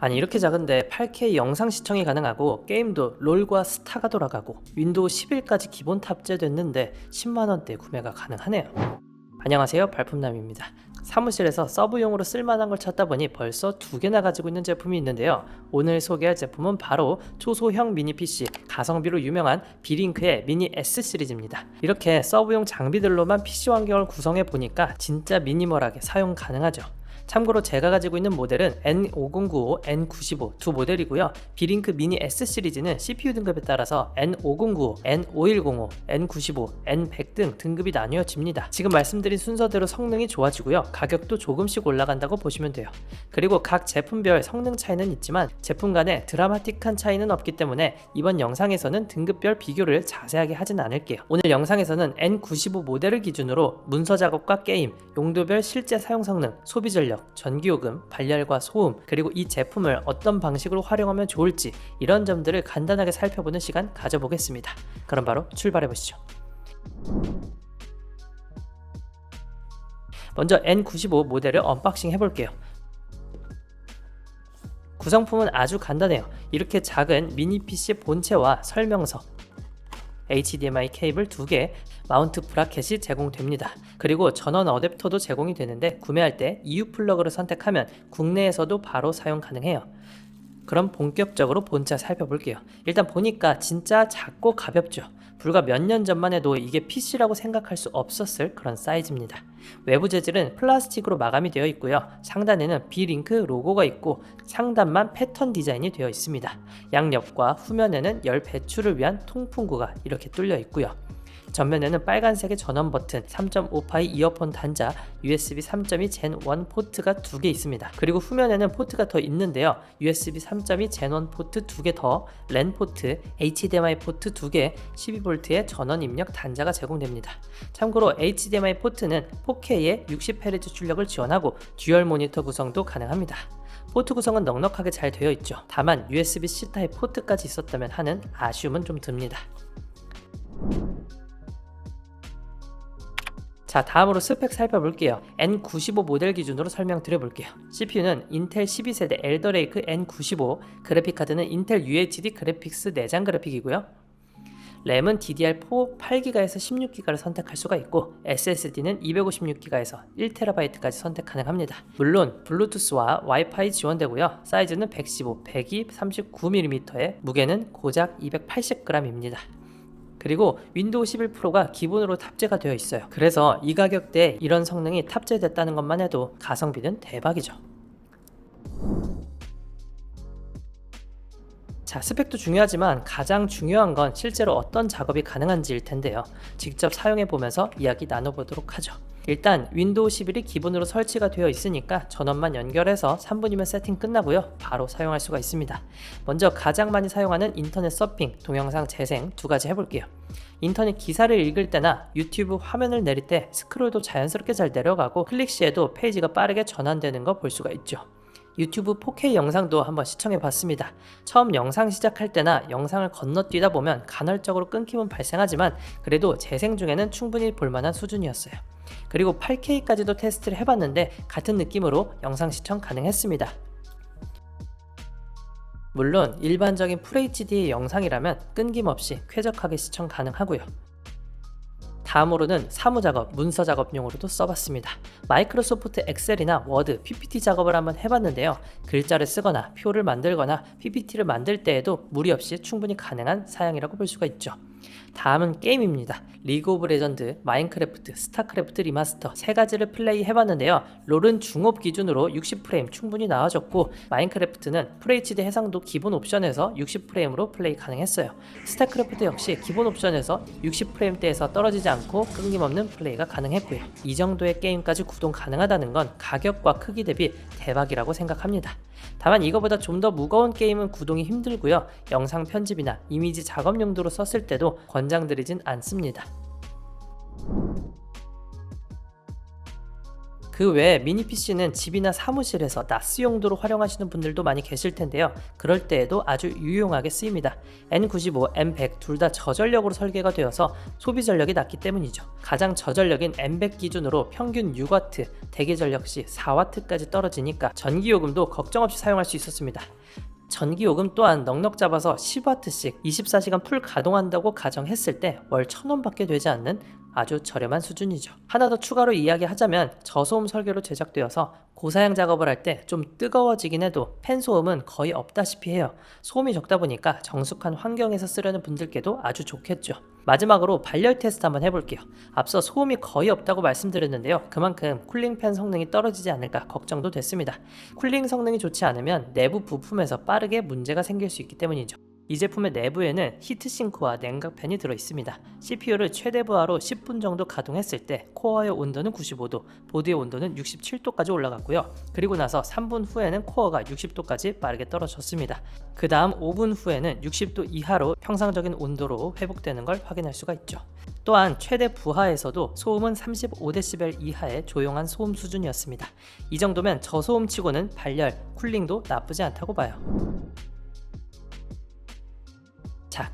아니 이렇게 작은데 8K 영상 시청이 가능하고 게임도 롤과 스타가 돌아가고 윈도우 11까지 기본 탑재됐는데 10만원대 구매가 가능하네요. 안녕하세요. 발품남입니다. 사무실에서 서브용으로 쓸만한 걸 찾다 보니 벌써 두 개나 가지고 있는 제품이 있는데요. 오늘 소개할 제품은 바로 초소형 미니 PC 가성비로 유명한 비링크의 미니 S 시리즈입니다. 이렇게 서브용 장비들로만 PC 환경을 구성해 보니까 진짜 미니멀하게 사용 가능하죠 참고로 제가 가지고 있는 모델은 N5095, N95 두 모델이고요. 비링크 미니 S 시리즈는 CPU 등급에 따라서 N5095, N5105, N95, N100 등 등급이 나뉘어집니다. 지금 말씀드린 순서대로 성능이 좋아지고요. 가격도 조금씩 올라간다고 보시면 돼요. 그리고 각 제품별 성능 차이는 있지만 제품 간에 드라마틱한 차이는 없기 때문에 이번 영상에서는 등급별 비교를 자세하게 하진 않을게요. 오늘 영상에서는 N95 모델을 기준으로 문서 작업과 게임, 용도별 실제 사용 성능, 소비 전력, 전기요금, 발열과 소음, 그리고 이 제품을 어떤 방식으로 활용하면 좋을지 이런 점들을 간단하게 살펴보는 시간 가져보겠습니다. 그럼 바로 출발해 보시죠. 먼저 N95 모델을 언박싱 해볼게요. 구성품은 아주 간단해요. 이렇게 작은 미니 PC 본체와 설명서, HDMI 케이블 2개, 마운트 브라켓이 제공됩니다. 그리고 전원 어댑터도 제공이 되는데 구매할 때 EU 플러그를 선택하면 국내에서도 바로 사용 가능해요. 그럼 본격적으로 본체 살펴볼게요. 일단 보니까 진짜 작고 가볍죠. 불과 몇 년 전만 해도 이게 PC라고 생각할 수 없었을 그런 사이즈입니다. 외부 재질은 플라스틱으로 마감이 되어 있고요. 상단에는 비링크 로고가 있고 상단만 패턴 디자인이 되어 있습니다. 양옆과 후면에는 열 배출을 위한 통풍구가 이렇게 뚫려 있고요. 전면에는 빨간색의 전원 버튼, 3.5파이 이어폰 단자, USB 3.2 젠1 포트가 두 개 있습니다. 그리고 후면에는 포트가 더 있는데요. USB 3.2 젠1 포트 두 개 더, 랜 포트, HDMI 포트 두 개, 12V의 전원 입력 단자가 제공됩니다. 참고로 HDMI 포트는 4K의 60Hz 출력을 지원하고 듀얼 모니터 구성도 가능합니다. 포트 구성은 넉넉하게 잘 되어 있죠. 다만 USB-C 타입 포트까지 있었다면 하는 아쉬움은 좀 듭니다. 자 다음으로 스펙 살펴볼게요 N95 모델 기준으로 설명드려볼게요 CPU는 인텔 12세대 엘더레이크 N95 그래픽카드는 인텔 UHD 그래픽스 내장 그래픽이고요 램은 DDR4 8GB에서 16GB를 선택할 수가 있고 SSD는 256GB에서 1TB까지 선택 가능합니다. 물론 블루투스와 와이파이 지원되고요. 사이즈는 115, 102, 39mm에 무게는 고작 280g입니다. 그리고 윈도우 11 프로가 기본으로 탑재가 되어 있어요. 그래서 이 가격대에 이런 성능이 탑재됐다는 것만 해도 가성비는 대박이죠. 자, 스펙도 중요하지만 가장 중요한 건 실제로 어떤 작업이 가능한지일 텐데요. 직접 사용해 보면서 이야기 나눠보도록 하죠. 일단 윈도우 11이 기본으로 설치가 되어 있으니까 전원만 연결해서 3분이면 세팅 끝나고요. 바로 사용할 수가 있습니다. 먼저 가장 많이 사용하는 인터넷 서핑, 동영상 재생 두 가지 해볼게요. 인터넷 기사를 읽을 때나 유튜브 화면을 내릴 때 스크롤도 자연스럽게 잘 내려가고 클릭 시에도 페이지가 빠르게 전환되는 거 볼 수가 있죠. 유튜브 4K 영상도 한번 시청해 봤습니다. 처음 영상 시작할 때나 영상을 건너뛰다 보면 간헐적으로 끊김은 발생하지만 그래도 재생 중에는 충분히 볼만한 수준이었어요. 그리고 8K까지도 테스트를 해봤는데 같은 느낌으로 영상 시청 가능했습니다. 물론 일반적인 FHD의 영상이라면 끊김없이 쾌적하게 시청 가능하고요. 다음으로는 사무 작업, 문서 작업용으로도 써봤습니다. 마이크로소프트 엑셀이나 워드, PPT 작업을 한번 해봤는데요. 글자를 쓰거나 표를 만들거나 PPT를 만들 때에도 무리 없이 충분히 가능한 사양이라고 볼 수가 있죠. 다음은 게임입니다. 리그 오브 레전드, 마인크래프트, 스타크래프트 리마스터 세 가지를 플레이 해봤는데요. 롤은 중업 기준으로 60프레임 충분히 나와줬고 마인크래프트는 FHD 해상도 기본 옵션에서 60프레임으로 플레이 가능했어요. 스타크래프트 역시 기본 옵션에서 60프레임대에서 떨어지지 않고 끊김없는 플레이가 가능했고요. 이 정도의 게임까지 구동 가능하다는 건 가격과 크기 대비 대박이라고 생각합니다. 다만 이거보다 좀 더 무거운 게임은 구동이 힘들고요. 영상 편집이나 이미지 작업 용도로 썼을 때도 권장드리진 않습니다. 그 외에 미니 PC는 집이나 사무실에서 나스 용도로 활용하시는 분들도 많이 계실 텐데요. 그럴 때에도 아주 유용하게 쓰입니다. N95, M100 둘 다 저전력으로 설계가 되어서 소비 전력이 낮기 때문이죠. 가장 저전력인 M100 기준으로 평균 6W, 대기 전력 시 4W까지 떨어지니까 전기 요금도 걱정 없이 사용할 수 있었습니다. 전기 요금 또한 넉넉 잡아서 10W씩 24시간 풀 가동한다고 가정했을 때 월 1000원 밖에 되지 않는 아주 저렴한 수준이죠. 하나 더 추가로 이야기하자면 저소음 설계로 제작되어서 고사양 작업을 할 때 좀 뜨거워지긴 해도 팬 소음은 거의 없다시피 해요. 소음이 적다 보니까 정숙한 환경에서 쓰려는 분들께도 아주 좋겠죠. 마지막으로 발열 테스트 한번 해볼게요. 앞서 소음이 거의 없다고 말씀드렸는데요. 그만큼 쿨링팬 성능이 떨어지지 않을까 걱정도 됐습니다. 쿨링 성능이 좋지 않으면 내부 부품에서 빠르게 문제가 생길 수 있기 때문이죠. 이 제품의 내부에는 히트싱크와 냉각팬이 들어 있습니다. CPU를 최대 부하로 10분 정도 가동했을 때 코어의 온도는 95도, 보드의 온도는 67도까지 올라갔고요. 그리고 나서 3분 후에는 코어가 60도까지 빠르게 떨어졌습니다. 그 다음 5분 후에는 60도 이하로 평상적인 온도로 회복되는 걸 확인할 수가 있죠. 또한 최대 부하에서도 소음은 35dB 이하의 조용한 소음 수준이었습니다. 이 정도면 저소음치고는 발열, 쿨링도 나쁘지 않다고 봐요.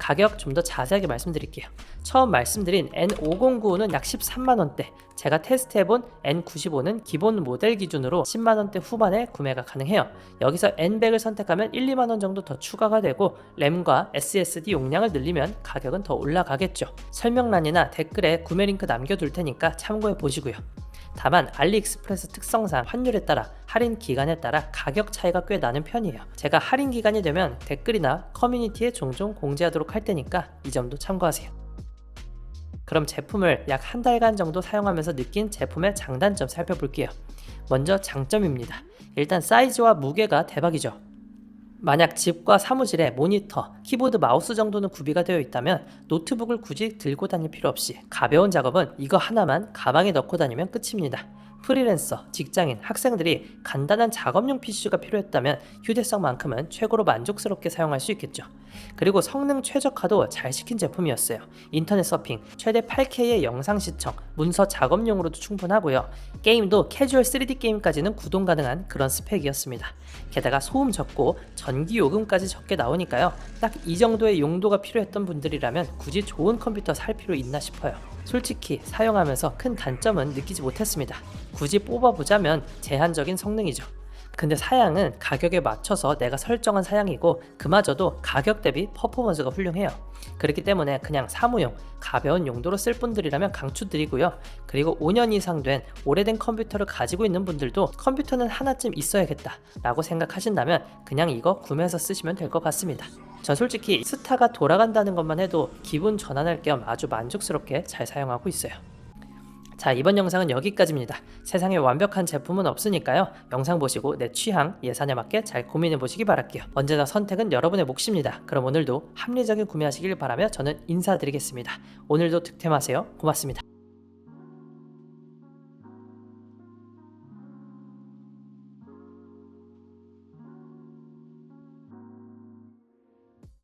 가격 좀 더 자세하게 말씀드릴게요. 처음 말씀드린 N5095는 약 13만원대, 제가 테스트해본 N95는 기본 모델 기준으로 10만원대 후반에 구매가 가능해요. 여기서 N100을 선택하면 1, 2만원 정도 더 추가가 되고 램과 SSD 용량을 늘리면 가격은 더 올라가겠죠. 설명란이나 댓글에 구매 링크 남겨둘 테니까 참고해 보시고요. 다만 알리익스프레스 특성상 환율에 따라 할인 기간에 따라 가격 차이가 꽤 나는 편이에요. 제가 할인 기간이 되면 댓글이나 커뮤니티에 종종 공지하도록 할 테니까 이 점도 참고하세요. 그럼 제품을 약 한 달간 정도 사용하면서 느낀 제품의 장단점 살펴볼게요. 먼저 장점입니다. 일단 사이즈와 무게가 대박이죠. 만약 집과 사무실에 모니터, 키보드, 마우스 정도는 구비가 되어 있다면 노트북을 굳이 들고 다닐 필요 없이 가벼운 작업은 이거 하나만 가방에 넣고 다니면 끝입니다. 프리랜서, 직장인, 학생들이 간단한 작업용 PC가 필요했다면 휴대성만큼은 최고로 만족스럽게 사용할 수 있겠죠. 그리고 성능 최적화도 잘 시킨 제품이었어요. 인터넷 서핑, 최대 8K의 영상 시청, 문서 작업용으로도 충분하고요. 게임도 캐주얼 3D 게임까지는 구동 가능한 그런 스펙이었습니다. 게다가 소음 적고 전기 요금까지 적게 나오니까요. 딱 이 정도의 용도가 필요했던 분들이라면 굳이 좋은 컴퓨터 살 필요 있나 싶어요. 솔직히 사용하면서 큰 단점은 느끼지 못했습니다. 굳이 뽑아보자면 제한적인 성능이죠. 근데 사양은 가격에 맞춰서 내가 설정한 사양이고 그마저도 가격 대비 퍼포먼스가 훌륭해요. 그렇기 때문에 그냥 사무용, 가벼운 용도로 쓸 분들이라면 강추드리고요. 그리고 5년 이상 된 오래된 컴퓨터를 가지고 있는 분들도 컴퓨터는 하나쯤 있어야겠다 라고 생각하신다면 그냥 이거 구매해서 쓰시면 될 것 같습니다. 전 솔직히 스타가 돌아간다는 것만 해도 기분 전환할 겸 아주 만족스럽게 잘 사용하고 있어요. 자, 이번 영상은 여기까지입니다. 세상에 완벽한 제품은 없으니까요. 영상 보시고 내 취향, 예산에 맞게 잘 고민해 보시기 바랄게요. 언제나 선택은 여러분의 몫입니다. 그럼 오늘도 합리적인 구매하시길 바라며 저는 인사드리겠습니다. 오늘도 득템하세요. 고맙습니다.